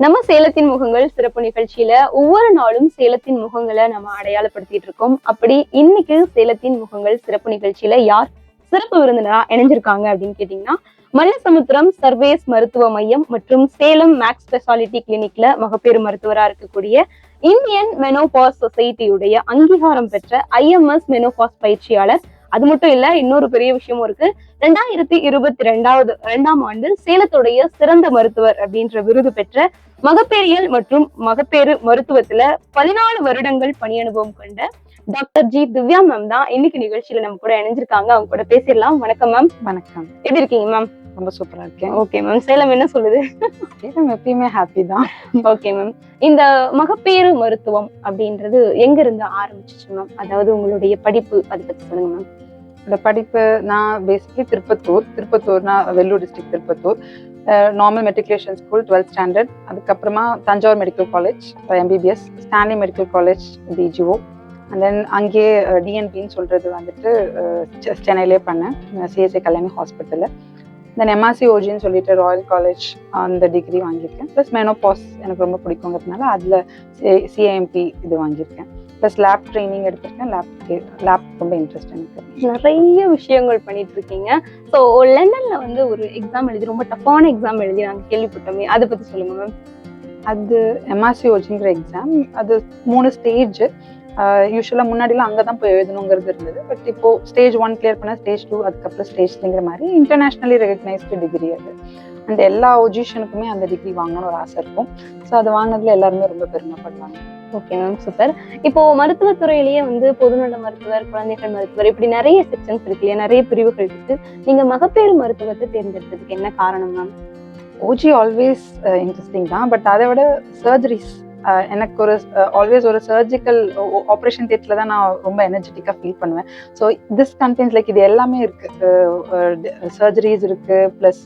நம்ம சேலத்தின் முகங்கள் சிறப்பு நிகழ்ச்சியில ஒவ்வொரு நாளும் சேலத்தின் முகங்களை நம்ம அடையாளப்படுத்திட்டு இருக்கோம். அப்படி இன்னைக்கு சேலத்தின் முகங்கள் சிறப்பு நிகழ்ச்சியில யார் சிறப்பு விருந்தினரா இணைஞ்சிருக்காங்க அப்படின்னு கேட்டீங்கன்னா மல்லசமுத்திரம் சர்வேஸ் மருத்துவ மையம் மற்றும் சேலம் மேக்ஸ் ஸ்பெஷாலிட்டி கிளினிக்ல மகப்பேறு மருத்துவரா இருக்கக்கூடிய இந்தியன் மெனோபாஸ் சொசைட்டியுடைய அங்கீகாரம் பெற்ற ஐஎம்எஸ் மெனோபாஸ் பயிற்சியாளர் அது மட்டும் இல்ல இன்னொரு பெரிய விஷயமும் இருக்கு. ரெண்டாயிரத்தி இருபத்தி ரெண்டாவது ரெண்டாம் ஆண்டு சேலத்துடைய சிறந்த மருத்துவர் அப்படின்ற விருது பெற்ற மகப்பேறியல் மற்றும் மகப்பேறு மருத்துவத்துல பதினாலு வருடங்கள் பணி அனுபவம் கொண்ட டாக்டர் ஜி திவ்யா மேம் தான் இன்னைக்கு நிகழ்ச்சியில நம்ம கூட இணைஞ்சிருக்காங்க. அவங்க கூட பேசிடலாம். வணக்கம் மேம். வணக்கம். எப்படி இருக்கீங்க மேம்? ரொம்ப சூப்பரா இருக்கேன். Okay ma'am. சேலம் என்ன சொல்லுது? சேலம் எப்பயுமே ஹாப்பி தான். Okay ma'am. இந்த மகப்பேறு மருத்துவம் அப்படின்றது எங்க இருந்து ஆரம்பிச்சிச்சு மேம்? அதாவது உங்களுடைய படிப்பு அதை பத்தி சொல்லுங்க மேம். இந்த படிப்பு நான் basically Tirupattur திருப்பத்தூர்னா Vellore district Tirupathur. Normal matriculation school twelfth standard அதுக்கப்புறமா Thanjavur medical college MBBS Stanley medical college PGO and then அங்கேயே டிஎன்பின்னு சொல்றது வந்துட்டு சென்னையிலே பண்ணேன். சிஎஸ்ஐ கல்யாணி ஹாஸ்பிட்டலில் தென் எம்ஆர்சி ஓஜின்னு சொல்லிட்டு ராயல் காலேஜ் அந்த டிகிரி வாங்கியிருக்கேன். ப்ளஸ் மெனோபாஸ் எனக்கு ரொம்ப பிடிக்குங்கிறதுனால அதில் சிஐஎம்பி இது வாங்கியிருக்கேன். ப்ளஸ் லேப் ட்ரைனிங் எடுத்திருக்கேன். லேப் லேப் ரொம்ப இன்ட்ரெஸ்ட் எனக்கு. நிறைய விஷயங்கள் பண்ணிட்டு இருக்கீங்க ஸோ லண்டன்ல வந்து ஒரு எக்ஸாம் எழுதி ரொம்ப டஃப்பான எக்ஸாம் எழுதி நாங்க கேள்விப்பட்டோமே. அதை பத்தி சொல்லுங்க மேம் அது எம்ஆர்சி ஓஜிங்கிற எக்ஸாம் அது மூணு ஸ்டேஜ் யூஸ்வலாக முன்னாடிலாம் அங்கே தான் போய் எழுதணுங்கிறது இருந்தது. பட் இப்போ ஸ்டேஜ் ஒன் கிளியர் பண்ண ஸ்டேஜ் டூ அதுக்கப்புறம் ஸ்டேஜ் த்ரீங்கிற மாதிரி இன்டர்நேஷ்னலி ரெகக்னைஸ்டு டிகிரி அது. அண்ட் எல்லா ஒஜிஷனுக்குமே அந்த டிகிரி வாங்கணும்னு ஒரு ஆசை இருக்கும். ஸோ அது வாங்கினதுல எல்லாருமே ரொம்ப பெருமைப்படுவாங்க. ஓகே மேம் சூப்பர் இப்போ மருத்துவத்துறையிலேயே வந்து பொதுநல மருத்துவர் குழந்தைகள் மருத்துவர் இப்படி நிறைய செக்ஷன்ஸ் இருக்கு இல்லையா? நிறைய பிரிவுகள் இருக்கு. நீங்க மகப்பேறு மருத்துவத்தை தேர்ந்தெடுத்ததுக்கு என்ன காரணம் மேம் ஓஜி ஆல்வேஸ் இன்ட்ரெஸ்டிங் தான். பட் அதை விட சர்ஜரிஸ் எனக்கு ஒரு ஆல்வேஸ் ஒரு சர்ஜிக்கல் ஆப்ரேஷன் தியேட்டரில் தான் நான் ரொம்ப எனர்ஜெட்டிக்காக ஃபீல் பண்ணுவேன். ஸோ திஸ் கண்டென்ட்ஸ் லைக் இது எல்லாமே இருக்கு. சர்ஜரிஸ் இருக்கு ப்ளஸ்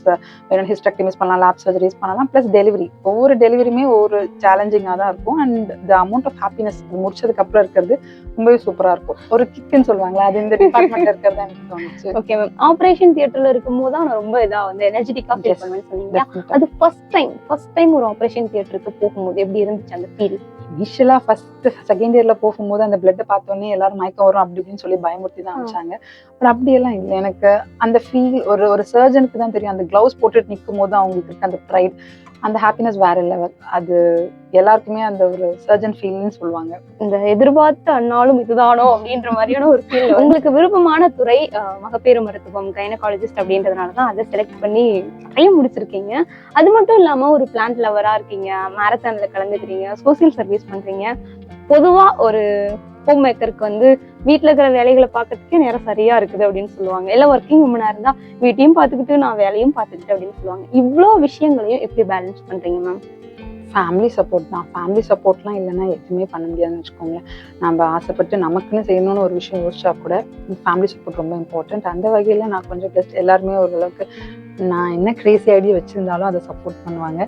ஹிஸ்டக்டமிஸ் பண்ணலாம் லேப் சர்ஜரிஸ் பண்ணலாம் ப்ளஸ் டெலிவரி ஒவ்வொரு டெலிவரியுமே ஒவ்வொரு சேலஞ்சிங்காக தான் இருக்கும். And the amount of happiness முடிச்சதுக்கு அப்புறம் இருக்கிறது ரொம்பவே சூப்பராக இருக்கும். ஒரு கிக்குன்னு சொல்லுவாங்களா அது இந்த டிபார்ட்மெண்ட்ல இருக்கிறதா எனக்கு தோணுச்சு. ஓகே மேம் ஆபரேஷன் தியேட்டர்ல இருக்கும்போது தான் நான் ரொம்ப இதா வந்து எனர்ஜெட்டிக்கா ஃபீல் Yes. பண்ணுவேன்னு சொன்னீங்க. அது ஃபர்ஸ்ட் டைம் ஃபர்ஸ்ட் டைம் ஒரு ஆபரேஷன் தியேட்டருக்கு போகும்போது எப்படி இருந்துச்சு அந்த ஃபீல் இனிஷியலா ஃபர்ஸ்ட் செகண்ட் இயர்ல போகும்போது அந்த பிளட் பார்த்தோன்னே எல்லாரும் மயக்கம் வரும் அப்படி இப்படின்னு சொல்லி பயமுறுத்தி தான் அனுப்பிச்சாங்க. பட் அப்படியெல்லாம் இல்லை. எனக்கு அந்த ஃபீல் ஒரு ஒரு சர்ஜனுக்கு தான் தெரியும். அந்த கிளவுஸ் போட்டுட்டு நிற்கும் போது அவங்களுக்கு இருக்க அந்த ப்ரைட் அந்த ஹாப்பினஸ் வேற லெவல் அது எல்லாருக்குமே அந்த ஒரு சர்ஜன் ஃபீல்னு சொல்லுவாங்க. இந்த எதிர்பார்த்த அண்ணாலும் இதுதானோ அப்படின்ற மாதிரியான ஒரு ஃபீல் உங்களுக்கு விருப்பமான துறை மகப்பேறு மருத்துவம் கைனகாலஜிஸ்ட் அப்படின்றதுனால தான் அதை செலக்ட் பண்ணி நிறைய முடிச்சிருக்கீங்க. அது மட்டும் இல்லாம ஒரு பிளான்ட் லவரா இருக்கீங்க மேரத்தானில் கலந்துக்கிறீங்க சோசியல் சர்வீஸ் பண்றீங்க. பொதுவா ஒரு ஹோம் மேக்கருக்கு வந்து வீட்டில் இருக்கிற வேலைகளை பார்க்கறதுக்கே நேரம் சரியா இருக்குது அப்படின்னு சொல்லுவாங்க. எல்லாம் ஒர்க்கிங் உமனாக இருந்தால் வீட்டையும் பார்த்துக்கிட்டு நான் வேலையும் பார்த்துக்கிட்டு அப்படின்னு சொல்லுவாங்க. இவ்வளோ விஷயங்களையும் எப்படி பேலன்ஸ் பண்ணுறீங்க மேம் ஃபேமிலி சப்போர்ட் தான். ஃபேமிலி சப்போர்ட்லாம் இல்லைன்னா எதுவுமே பண்ண முடியாதுன்னு வச்சுக்கோங்களேன். நம்ம ஆசைப்பட்டு நமக்குன்னு செய்யணும்னு ஒரு விஷயம் யோசிச்சா கூட ஃபேமிலி சப்போர்ட் ரொம்ப இம்பார்ட்டன்ட் அந்த வகையில் நான் கொஞ்சம் ப்ளஸ் எல்லாருமே ஓரளவுக்கு நான் என்ன கிரேசி ஐடியா வச்சுருந்தாலும் அதை சப்போர்ட் பண்ணுவாங்க.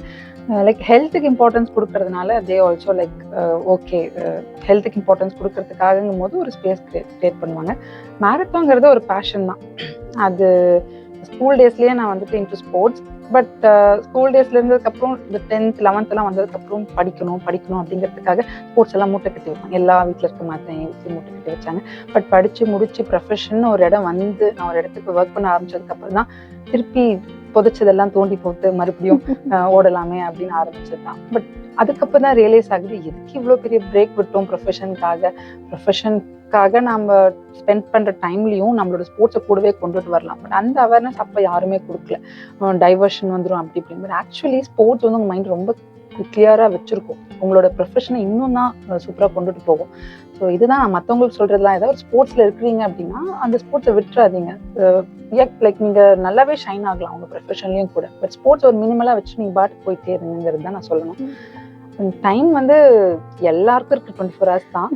லைக் ஹெல்த்துக்கு இம்பார்ட்டன்ஸ் கொடுக்கறதுனால they also like okay uh, ஹெல்த்துக்கு uh, இம்பார்ட்டன்ஸ் கொடுக்கறதுக்காகங்கும் போது ஒரு ஸ்பேஸ் கிரியேட் பண்ணுவாங்க. மேரத்தாங்கிறது ஒரு பேஷன் தான். அது ஸ்கூல் டேஸ்லேயே நான் வந்துட்டு இன்ட்ரு ஸ்போர்ட்ஸ் பட் ஸ்கூல் டேஸ்ல இருந்ததுக்கப்புறம் இந்த டென்த் லெவன்த்லாம் வந்ததுக்கப்புறம் படிக்கணும் படிக்கணும் அப்படிங்கிறதுக்காக ஸ்போர்ட்ஸ் எல்லாம் மூட்டை கட்டி வைப்பாங்க. எல்லா வீட்டில் இருக்க மாட்டேன் ஊசி மூட்டை கட்டி வச்சாங்க. பட் படித்து முடித்து ப்ரொஃபஷன் ஒரு இடம் வந்து நான் ஒரு இடத்துக்கு ஒர்க் பண்ண ஆரம்பிச்சதுக்கப்புறம் தான் திருப்பி புதைச்சதெல்லாம் தோண்டி போட்டு மறுபடியும் ஓடலாமே அப்படின்னு ஆரம்பிச்சது தான் பட் அதுக்கப்புறம் தான் ரியலைஸ் ஆகுது எதுக்கு இவ்வளோ பெரிய பிரேக் விட்டோம் ப்ரொஃபஷனுக்காக ப்ரொஃபஷனுக்காக நம்ம ஸ்பெண்ட் பண்ற டைம்லயும் நம்மளோட ஸ்போர்ட்ஸை கூடவே கொண்டுட்டு வரலாம். பட் அந்த அவேர்னஸ் அப்போ யாருமே கொடுக்கல. டைவர்ஷன் வந்துடும் அப்படி இப்படின்னு பட் ஆக்சுவலி ஸ்போர்ட்ஸ் வந்து உங்க மைண்ட் ரொம்ப கிளியரா வச்சிருக்கும். உங்களோட ப்ரொஃபஷனை இன்னும் தான் சூப்பராக கொண்டுட்டு போகும். ஸோ இதுதான் நான் மற்றவங்களுக்கு சொல்றதுலாம். ஏதாவது ஒரு ஸ்போர்ட்ஸ்ல இருக்கிறீங்க அப்படின்னா அந்த ஸ்போர்ட்ஸை விட்டுறாதீங்க. லைக் நீங்க நல்லாவே ஷைன் ஆகலாம் உங்க ப்ரொஃபஷன்லயும் கூட. பட் ஸ்போர்ட்ஸ் ஒரு மினிமலா வச்சு நீங்க பாட்டு போயிட்டே இருங்கிறது தான் நான் சொல்லணும். டைம் வந்து எல்லாருக்கும் இருக்கு. டுவெண்ட்டி ஃபோர் ஹவர்ஸ் தான்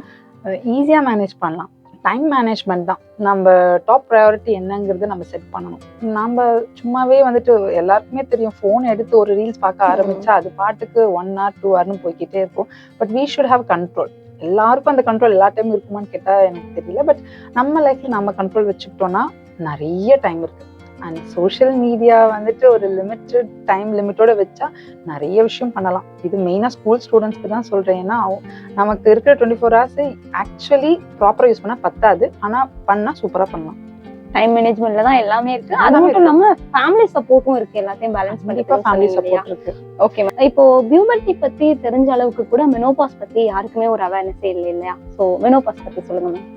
ஈஸியாக மேனேஜ் பண்ணலாம். டைம் மேனேஜ்மெண்ட் தான். நம்ம டாப் ப்ரையாரிட்டி என்னங்கிறது நம்ம செட் பண்ணணும். நம்ம சும்மாவே வந்துட்டு எல்லாருக்குமே தெரியும். ஃபோன் எடுத்து ஒரு ரீல்ஸ் பார்க்க ஆரம்பிச்சா அது பாட்டுக்கு ஒன் ஹவர் டூ ஹவர்னு போய்க்கிட்டே இருக்கும். But we should have control எல்லாருக்கும் அந்த கண்ட்ரோல் எல்லா டைமும் இருக்குமான்னு கேட்டால் எனக்கு தெரியல பட் நம்ம லைஃப்பில் நம்ம கண்ட்ரோல் வச்சுக்கிட்டோம்னா நிறைய டைம் இருக்குது அண்ட் சோஷியல் மீடியா வந்துட்டு ஒரு லிமிட்டட் டைம் லிமிட்டோட வச்சா நிறைய விஷயம் பண்ணலாம். இது மெயினாக ஸ்கூல் ஸ்டூடெண்ட்ஸ்க்கு தான் சொல்கிறேன் ஏன்னா நமக்கு இருக்கிற டுவெண்ட்டி ஃபோர் ஹவர்ஸ் ஆக்சுவலி ப்ராப்பராக யூஸ் பண்ணால் பத்தாது ஆனால் பண்ணால் சூப்பராக பண்ணலாம். டைம் மேனேஜ்மெண்ட்ல தான் எல்லாமே இருக்கு. அது மட்டும் இல்லாம ஃபேமிலி சப்போர்ட்டும் இருக்கு எல்லாத்தையும் பேலன்ஸ் கண்டிப்பாக ஃபேமிலி சப்போர்ட் இருக்கு. ஓகே இப்போ பியூபர்ட்டி பத்தி தெரிஞ்ச அளவுக்கு கூட மெனோபாஸ் பத்தி யாருக்குமே ஒரு அவேர்னஸே இல்லை இல்லையா? சோ மெனோபாஸ் பத்தி சொல்லுங்க மேம்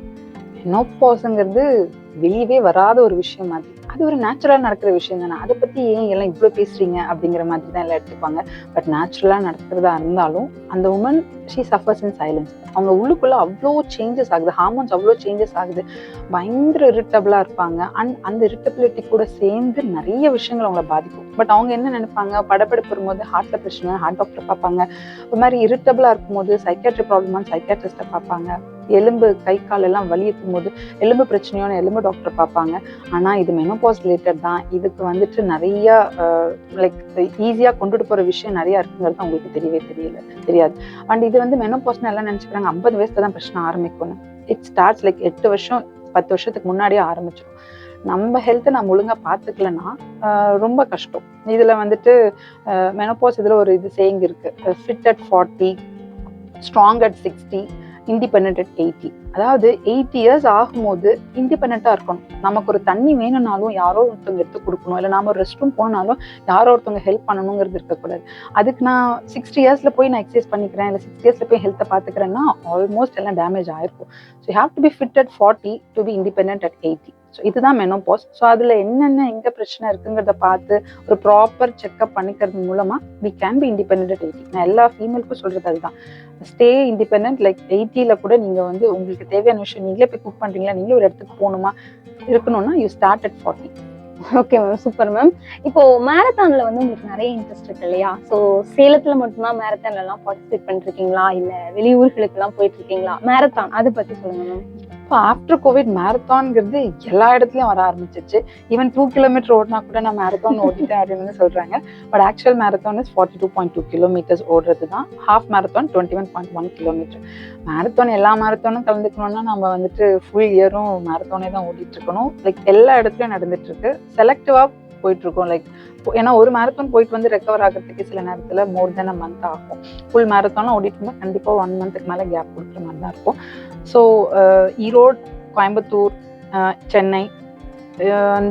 மெனோபாஸ்ங்கிறது வெளியவே வராத ஒரு விஷயம் மாதிரி அது ஒரு நேச்சுரலாக நடக்கிற விஷயம் தானே. அதை பற்றி ஏன் எல்லாம் இவ்வளோ பேசுகிறீங்க அப்படிங்கிற மாதிரி தான் எல்லாம் எடுத்துப்பாங்க. பட் நேச்சுரலாக நடக்கிறதா இருந்தாலும் அந்த woman she suffers in silence அவங்க உள்ளுக்குள்ளே அவ்வளோ சேஞ்சஸ் ஆகுது. ஹார்மோன்ஸ் அவ்வளோ சேஞ்சஸ் ஆகுது. பயங்கர இரிட்டபிளாக இருப்பாங்க. அண்ட் அந்த இரிட்டபிலிட்டி கூட சேர்ந்து நிறைய விஷயங்கள் அவங்கள பாதிக்கும். பட் அவங்க என்ன நினைப்பாங்க? படப்படப்பு வரும்போது ஹார்ட்டில் பிரச்சனை ஹார்ட் டாக்டர் பார்ப்பாங்க. ஒரு மாதிரி இரிட்டபிளாக இருக்கும்போது சைக்காட்ரி ப்ராப்ளமான சைக்காட்ரிஸ்ட்டை பார்ப்பாங்க. எலும்பு கை கால் எல்லாம் வலி இருக்கும்போது எலும்பு பிரச்சனையோட எலும்பு டாக்டர் பார்ப்பாங்க. ஆனா இது மெனோபாஸ் ரிலேட்டட் தான். இதுக்கு வந்துட்டு நிறைய லைக் ஈஸியா கொண்டுட்டு போற விஷயம் நிறைய இருக்குங்கிறது அவங்களுக்கு தெரியவே தெரியல தெரியாது. அண்ட் இது வந்து மெனோபாஸ்னு எல்லாம் நினைச்சுக்கிறாங்க. ஐம்பது வயசுல தான் பிரச்சனை ஆரம்பிக்கும்னு இட் ஸ்டார்ட்ஸ் லைக் எட்டு வருஷம் பத்து வருஷத்துக்கு முன்னாடியே ஆரம்பிச்சிடும் நம்ம ஹெல்த்தை நம்ம ஒழுங்கா பார்த்துக்கலன்னா ரொம்ப கஷ்டம். இதில் வந்துட்டு மெனோபாஸ் இதில் ஒரு இது சேயிங் இருக்கு. Fit at forty strong at sixty independent eighty அதாவது எயிட்டி இயர்ஸ் ஆகும்போது இண்டிபெண்ட்டாக இருக்கணும். நமக்கு ஒரு தண்ணி வேணும்னாலும் யாரோ ஒருத்தவங்க எடுத்து கொடுக்கணும். இல்லை நாம ஒரு ரெஸ்ட் ரூம் போனாலும் யாரோ ஒருத்தவங்க ஹெல்ப் பண்ணணுங்கிறது இருக்கக்கூடாது. அதுக்கு நான் சிக்ஸ்டி இயர்ஸ்ல போய் நான் எக்ஸசைஸ் பண்ணிக்கிறேன். இல்லை சிக்ஸ்டி இயர்ஸ்ல போய் ஹெல்த்தை பார்த்துக்கிறேன்னா ஆல்மோஸ்ட் எல்லாம் டேமேஜ் ஆயிருக்கும். So have to be fit at forty to be independent at eighty so இதுதான் மெனோபாஸ் ஸோ அதில் என்னென்ன எங்கே பிரச்சனை இருக்குங்கிறத பார்த்து ஒரு ப்ராப்பர் செக்அப் பண்ணிக்கிறது மூலமா we can be independent eighty நான் எல்லா ஃபீமேலுக்கும் சொல்றது அதுதான். ஸ்டே இண்டிபெண்ட் லைக் எயிட்டியில் கூட நீங்கள் வந்து உங்களுக்கு தேவையான விஷயம் நீங்களே போய் குக் பண்ணுறீங்களா நீங்களே ஒரு இடத்துக்கு போகணுமா? இருக்கணும்னா you start at forty okay ma'am super ma'am இப்போ மேரத்தான்ல வந்து உங்களுக்கு நிறைய இன்ட்ரெஸ்ட் இருக்கு இல்லையா? ஸோ சேலத்துல மட்டும்தான் மேரத்தான்ல எல்லாம் பார்ட்டிசிபேட் பண்ணிருக்கீங்களா? இல்ல வெளியூர்களுக்கு எல்லாம் போயிட்டு இருக்கீங்களா? மேரத்தான் அதை பத்தி சொல்லுங்க மேம் இப்போ ஆஃப்டர் கோவிட் மேரத்தான்ங்கிறது எல்லா இடத்துலையும் வர ஆரம்பிச்சிச்சு ஈவன் டூ கிலோமீட்டர் ஓடினா கூட நான் மேரத்தான் ஓடிட்டேன் அப்படின்னு வந்து சொல்கிறாங்க but actual marathon is forty two point two kilometres ஓடுறது தான் half marathon twenty one point one kilometre marathon எல்லா மேரத்தானும் கலந்துக்கணும்னா நம்ம வந்துட்டு ஃபுல் இயரும் மேரத்தானே தான் ஓடிட்டு இருக்கணும். லைக் எல்லா இடத்துலையும் நடந்துட்டு இருக்கு. செலக்டிவா போயிட்டு இருக்கோம். லைக் ஏன்னா ஒரு மேரத்தான் போயிட்டு வந்து ரெக்கவர் ஆகிறதுக்கு சில நேரத்தில் மோர் தென் அ மந்த் ஆகும். ஃபுல் மேரத்தானும் ஓடிட்டு இருந்தால் கண்டிப்பாக ஒன் மந்த்துக்கு மேலே கேப் கொடுக்குற மாதிரி தான் இருக்கும். ஸோ ஈரோடு கோயம்புத்தூர் சென்னை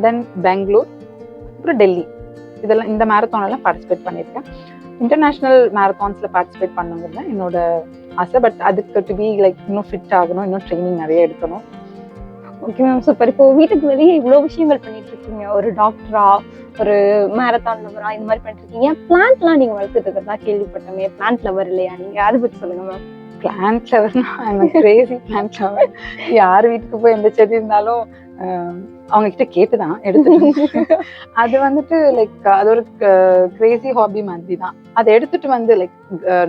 தென் பெங்களூர் அப்புறம் டெல்லி இதெல்லாம் இந்த மேரத்தானெல்லாம் பார்ட்டிசிபேட் பண்ணியிருக்கேன். இன்டர்நேஷ்னல் மேரத்தான்ஸில் பார்ட்டிசிபேட் பண்ணுங்கிறது தான் என்னோட ஆசை. பட் அதுக்கு டு பி லைக் இன்னும் ஃபிட் ஆகணும் இன்னும் ட்ரைனிங் நிறைய எடுக்கணும். ஓகே மேம் சூப்பர் இப்போ வீட்டுக்கு வெளியே இவ்வளோ விஷயங்கள் பண்ணிட்டு இருக்கீங்க. ஒரு டாக்டரா ஒரு மேரத்தான் லவரா இந்த மாதிரி பண்ணிட்டு இருக்கீங்க. பிளான்ட்லாம் நீங்க வளர்த்துட்டு இருக்கிறதா கேள்விப்பட்டோமே பிளான்ட் லவர் இல்லையா நீங்க? அதை பற்றி சொல்லுங்க மேம் பிளான்ட் லவர்னா கிரேசி பிளான்ட் லவர் யார் வீட்டுக்கு போய் எந்த செடி இருந்தாலும் அவங்க கிட்ட கேட்டுதான் எடுத்துட்டு அது வந்துட்டு லைக் அது ஒரு கிரேசி ஹாபி மாதிரி தான் அதை எடுத்துட்டு வந்து லைக்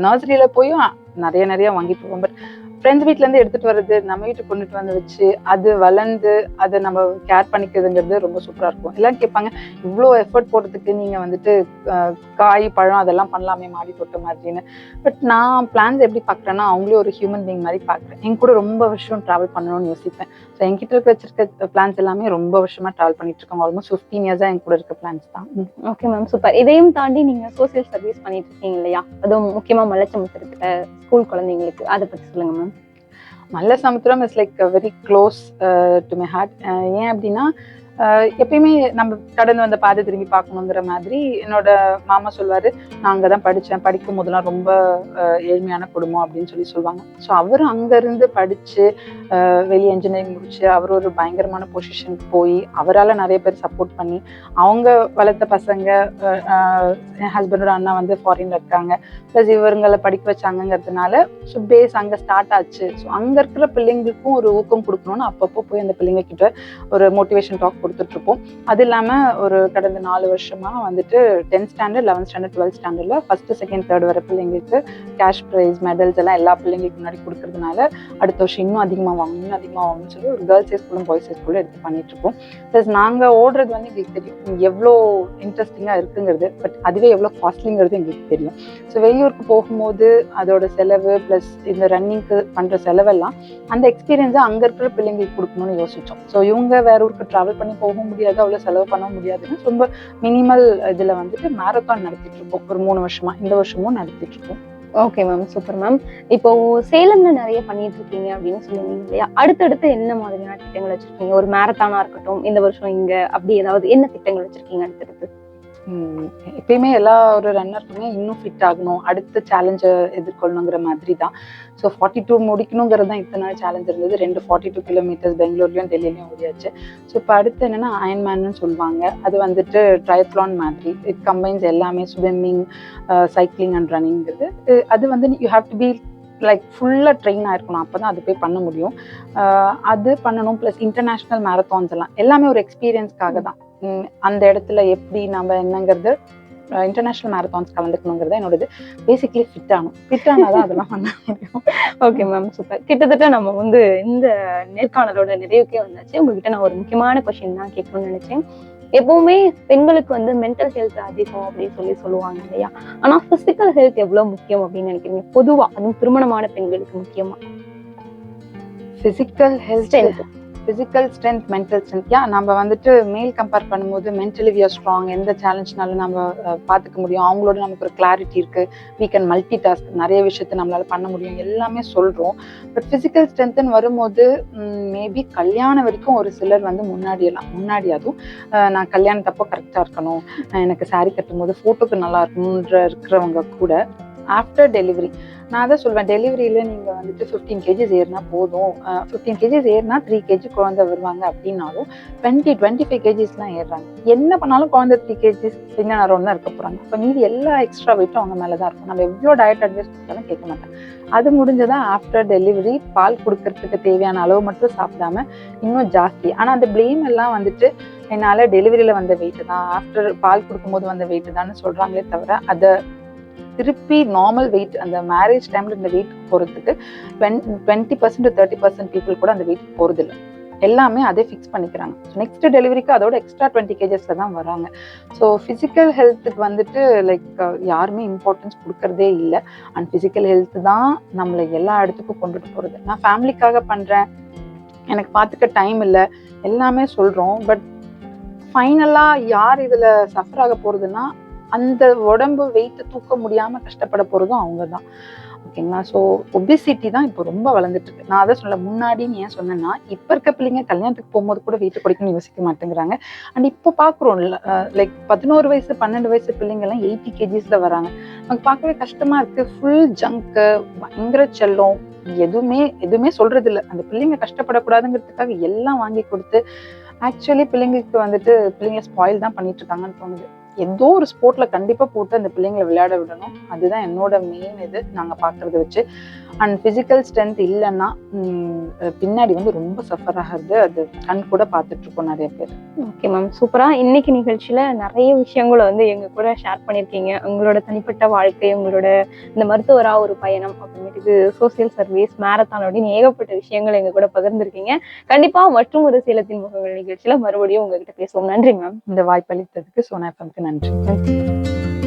நர்சரியில போயும் நிறைய நிறைய வாங்கிட்டு போவோம். பட் ஃப்ரெண்ட்ஸ் வீட்டிலேருந்து எடுத்துகிட்டு எடுத்துட்டு வர்றது நம்ம வீட்டுக்கு கொண்டுட்டு வந்து வச்சு அது வளர்ந்து அதை நம்ம கேர் பண்ணிக்கிறதுங்கிறது ரொம்ப சூப்பராக இருக்கும். எல்லாம் கேட்பாங்க இவ்வளோ எஃபர்ட் போடுறதுக்கு நீங்கள் வந்துட்டு காய் பழம் அதெல்லாம் பண்ணலாமே மாடி தோட்டம் மாதிரின்னு. பட் நான் பிளான்ஸ் எப்படி பார்க்குறேன்னா அவங்களே ஒரு ஹியூமன் பீங் மாதிரி பார்க்குறேன் என் கூட ரொம்ப வருஷம் ட்ராவல் பண்ணணும்னு யோசிப்பேன். ஸோ என்கிட்ட இருக்க வச்சிருக்க பிளான்ஸ் எல்லாமே ரொம்ப வருஷமாக ட்ராவல் பண்ணிட்டு இருக்காங்க ஆல்மோஸ்ட் ஃபிஃப்டீன் இயர்ஸாக என் கூட இருக்க பிளான்ஸ் தான். ஓகே மேம் சூப்பர் இதையும் தாண்டி நீங்கள் சோசியல் சர்வீஸ் பண்ணிட்டு இருக்கீங்க இல்லையா? அதுவும் முக்கியமாக மலைச்சமுத்திரத்துல ஸ்கூல் குழந்தைங்களுக்கு. அதை பற்றி சொல்லுங்கள் ma'am Nalla Samudram is like very close to my heart ஏன் அப்படின்னா எப்பயுமே நம்ம கடந்து வந்த பாதை திரும்பி பார்க்கணுங்கிற மாதிரி என்னோட மாமா சொல்வாரு நான் அங்கே தான் படித்தேன் படிக்கும் போதெல்லாம் ரொம்ப ஏழ்மையான குடும்பம் அப்படின்னு சொல்லி சொல்லுவாங்க ஸோ அவர் அங்கேருந்து படித்து வெளியே இன்ஜினியரிங் முடிச்சு அவர் ஒரு பயங்கரமான பொசிஷனுக்கு போய் அவரால் நிறைய பேர் சப்போர்ட் பண்ணி அவங்க வளர்த்த பசங்க என் ஹஸ்பண்டோட அண்ணா வந்து ஃபாரின்ல இருக்காங்க. ப்ளஸ் இவங்களை படிக்க வச்சாங்கங்கிறதுனால ஸோ பேஸ் அங்கே ஸ்டார்ட் ஆச்சு. ஸோ அங்கே இருக்கிற பிள்ளைங்களுக்கும் ஒரு ஊக்கம் கொடுக்கணும்னு அப்பப்போ போய் அந்த பிள்ளைங்க கிட்ட ஒரு மோட்டிவேஷன் டாக் கொடுத்துட்டு இருப்போம் அது இல்லாமல் ஒரு கடந்த நாலு வருஷமா வந்துட்டு tenth standard eleventh standard twelfth ஸ்டாண்டர்டில் ஃபர்ஸ்ட் செகண்ட் தேர்ட் வர பிள்ளைங்களுக்கு கேஷ் ப்ரைஸ் மெடல்ஸ் எல்லாம் எல்லா பிள்ளைங்களுக்கு முன்னாடி கொடுக்கறதுனால அடுத்த வருஷம் இன்னும் அதிகமாக வாங்கணும் இன்னும் அதிகமாக வாங்கணும்னு சொல்லி ஒரு கேர்ள்ஸ் ஹை ஸ்கூலும் பாய்ஸ் ஹை ஸ்கூலும் எடுத்து பண்ணிட்டு ப்ளஸ் நாங்கள் ஓடுறது வந்து எங்களுக்கு தெரியும் எவ்வளோ இன்ட்ரெஸ்டிங்காக இருக்குங்கிறது பட் அதுவே எவ்வளோ காஸ்ட்லிங்கிறது எங்களுக்கு தெரியும். ஸோ வெளியூருக்கு போகும்போது அதோட செலவு ப்ளஸ் இந்த ரன்னிங்க்கு பண்ணுற செலவெல்லாம் அந்த எக்ஸ்பீரியன்ஸை அங்கே இருக்கிற பிள்ளைங்களுக்கு கொடுக்கணும்னு யோசிச்சோம். ஸோ இவங்க வேற ஊருக்கு ட்ராவல் பண்ணி போக முடியாது அவ்வளவு செலவு பண்ண முடியாதுன்னு ரொம்ப மினிமல் இதுல வந்துட்டு மேரத்தான் நடத்திட்டு இருக்கோம் ஒரு மூணு வருஷமா. இந்த வருஷமும் நடத்திட்டு இருக்கோம் ஓகே மேம் சூப்பர் மேம் இப்போ சேலம்ல நிறைய பண்ணிட்டு இருக்கீங்க அப்படின்னு சொல்லுவீங்க இல்லையா? அடுத்தடுத்து என்ன மாதிரியான திட்டங்கள் வச்சிருக்கீங்க? ஒரு மேரத்தானா இருக்கட்டும் இந்த வருஷம் இங்க அப்படி ஏதாவது என்ன திட்டங்கள் வச்சிருக்கீங்க அடுத்தடுத்து? எப்பயுமே எல்லா ஒரு ரன்னருக்குமே இன்னும் ஃபிட் ஆகணும். அடுத்த சேலஞ்சை எதிர்கொள்ளணுங்கிற மாதிரி தான் ஸோ ஃபார்ட்டி டூ முடிக்கணுங்கிறது தான் இத்தனை நாள் சேலஞ்ச் இருந்தது. ரெண்டு ஃபார்ட்டி டூ கிலோமீட்டர்ஸ் பெங்களூர்லேயும் டெல்லியிலையும் ஓடியாச்சு. ஸோ இப்போ அடுத்து என்னென்னா அயன்மேன்னு சொல்லுவாங்க. அது வந்துட்டு ட்ரைத்லான் மாதிரி. இட் கம்பைன்ஸ் எல்லாமே ஸ்விம்மிங் சைக்கிளிங் அண்ட் ரன்னிங்கிறது அது வந்து you have to be like ஃபுல்லாக ட்ரெயின் ஆயிருக்கணும். அப்போ தான் அது போய் பண்ண முடியும். அது பண்ணணும். ப்ளஸ் இன்டர்நேஷ்னல் மேரத்தான்ஸ் எல்லாம். எல்லாமே ஒரு எக்ஸ்பீரியன்ஸ்க்காக தான் அந்த இடத்துல எப்படி நம்ம என்னங்கிறது இன்டர்நேஷ்னல் மேரத்தான்ஸ் கலந்துக்கணுங்கிறது என்னோடது. பேசிக்லி ஃபிட் ஆகணும். ஃபிட் ஆனால் தான் அதெல்லாம் பண்ண முடியும். ஓகே மேம் சூப்பர் கிட்டத்தட்ட நம்ம வந்து இந்த நேர்காணலோட நிறைவுக்கே வந்தாச்சு. உங்ககிட்ட நான் ஒரு முக்கியமான கொஸ்டின் தான் கேட்கணும்னு நினைச்சேன். எப்பவுமே பெண்களுக்கு வந்து மென்டல் ஹெல்த் அதிகம் அப்படின்னு சொல்லி சொல்லுவாங்க இல்லையா? ஆனா பிசிக்கல் ஹெல்த் எவ்வளவு முக்கியம் அப்படின்னு நினைக்கிறீங்க? பொதுவா அதுவும் திருமணமான பெண்களுக்கு முக்கியமா? Physical health. Physical strength mental strength yeah நம்ம வந்துட்டு மேல் கம்பேர் பண்ணும்போது மென்டலி வியர் ஸ்ட்ராங் எந்த சேலஞ்ச்னாலும் நம்ம பார்த்துக்க முடியும். அவங்களோட நமக்கு ஒரு கிளாரிட்டி இருக்கு. வீ கேன் மல்டி டாஸ்க் நிறைய விஷயத்த நம்மளால பண்ண முடியும். எல்லாமே சொல்றோம். பட் ஃபிசிக்கல் ஸ்ட்ரென்த்னு வரும்போது மேபி கல்யாணம் வரைக்கும் ஒரு சிலர் வந்து முன்னாடி எல்லாம் முன்னாடி அதுவும் நான் கல்யாணத்தப்போ கரெக்டாக இருக்கணும். எனக்கு சாரி கட்டும்போது ஃபோட்டோக்கு நல்லா இருக்கணுன்ற இருக்கிறவங்க கூட ஆஃப்டர் டெலிவரி நான் அதை சொல்வேன் டெலிவரியில் நீங்கள் வந்துட்டு ஃபிஃப்டீன் கேஜிஸ் ஏறினா போதும். ஃபிஃப்டீன் கேஜிஸ் ஏறினா த்ரீ கேஜி குழந்தை வருவாங்க அப்படின்னாலும் டுவெண்ட்டி டுவெண்ட்டி ஃபைவ் கேஜிஸ்லாம் ஏறுறாங்க. என்ன பண்ணாலும் குழந்தை த்ரீ கேஜிஸ் பின்னாடி தான் இருக்க போகிறாங்க இப்போ மீதி எல்லா எக்ஸ்ட்ரா வெயிட்டும் அவங்க மேலே தான் இருக்கும். நம்ம எவ்வளோ டயட் அட்வைஸ் கொடுத்தாலும் கேட்க மாட்டாங்க. அது முடிஞ்சதா ஆஃப்டர் டெலிவரி பால் கொடுக்கறதுக்கு தேவையான அளவு மட்டும் சாப்பிடாம இன்னும் ஜாஸ்தி. ஆனால் அந்த பிளேம் எல்லாம் வந்துட்டு என்னால் டெலிவரியில் வந்த வெயிட்டு தான். ஆஃப்டர் பால் கொடுக்கும்போது வந்த வெயிட்டு தான் சொல்கிறாங்களே தவிர அதை திருப்பி நார்மல் வெயிட் அந்த மேரேஜ் டைம்ல இந்த வெயிட் போகிறதுக்கு twenty percent thirty percent people கூட அந்த வெயிட் போகிறது இல்லை எல்லாமே அதே ஃபிக்ஸ் பண்ணிக்கிறாங்க. நெக்ஸ்ட் டெலிவரிக்கு அதோட எக்ஸ்ட்ரா டுவெண்ட்டி கேஜஸ்ல தான் வராங்க. ஸோ ஃபிசிக்கல் ஹெல்த்துக்கு வந்துட்டு லைக் யாருமே இம்பார்ட்டன்ஸ் கொடுக்கறதே இல்லை. அண்ட் ஃபிசிக்கல் ஹெல்த் தான் நம்மளை எல்லா இடத்துக்கும் கொண்டுட்டு போகிறது நான் ஃபேமிலிக்காக பண்ணுறேன் எனக்கு பார்த்துக்க டைம் இல்லை. எல்லாமே சொல்கிறோம் பட் ஃபைனலாக யார் இதில் சஃபர் ஆக போகிறதுனா அந்த உடம்பு வெயிட் தூக்க முடியாம கஷ்டப்பட போறதும் அவங்க தான் ஓகேங்களா? ஸோ ஒபிசிட்டி தான் இப்போ ரொம்ப வளர்ந்துட்டு இருக்கு. நான் அதை சொல்ல முன்னாடின்னு ஏன் சொன்னேன்னா இப்போ இருக்க பிள்ளைங்க கல்யாணத்துக்கு போகும்போது கூட வெயிட் குறைக்கணும்னு யோசிக்க மாட்டேங்கிறாங்க. அண்ட் இப்போ பார்க்குறோம்ல லைக் பதினோரு வயசு பன்னெண்டு வயசு பிள்ளைங்க எல்லாம் எயிட்டி கேஜிஸ்ல வராங்க. நமக்கு பார்க்கவே கஷ்டமா இருக்கு. ஃபுல் ஜங்க்கு பயங்கர செல்லம் எதுவுமே எதுவுமே சொல்றது இல்லை அந்த பிள்ளைங்க கஷ்டப்படக்கூடாதுங்கிறதுக்காக எல்லாம் வாங்கி கொடுத்து ஆக்சுவலி பிள்ளைங்களுக்கு வந்துட்டு பிள்ளைங்க ஸ்பாயில் தான் பண்ணிட்டு இருக்காங்கன்னு தோணுது. ஏதோ ஒரு ஸ்போர்ட்ல கண்டிப்பா போட்டு அந்த பிள்ளைங்களை விளையாட விடணும். அதுதான் என்னோட மெயின் இது. நாங்க பாக்குறத வச்சு. அண்ட் பிசிக்கல் ஸ்ட்ரென்த் இல்லைன்னா பின்னாடி வந்து ரொம்ப சஃபர் ஆகிறது. அது கண் கூட பார்த்துட்டு இருக்கோம் நிறைய பேர். ஓகே மேம் சூப்பரா இன்னைக்கு நிகழ்ச்சியில நிறைய விஷயங்களை வந்து எங்க கூட ஷேர் பண்ணிருக்கீங்க உங்களோட தனிப்பட்ட வாழ்க்கை உங்களோட இந்த மருத்துவரா ஒரு பயணம் அப்புறமேட்டுக்கு சோசியல் சர்வீஸ் மேரத்தான் அப்படின்னு ஏகப்பட்ட விஷயங்கள் எங்க கூட பகிர்ந்திருக்கீங்க. கண்டிப்பா மற்றும் ஒரு சேலத்தின் முகங்கள் நிகழ்ச்சியில மறுபடியும் உங்ககிட்ட பேசுவோம். நன்றி மேம் இந்த வாய்ப்பளித்ததுக்கு சோனா எஃப்எம்க்கு நன்றிகள்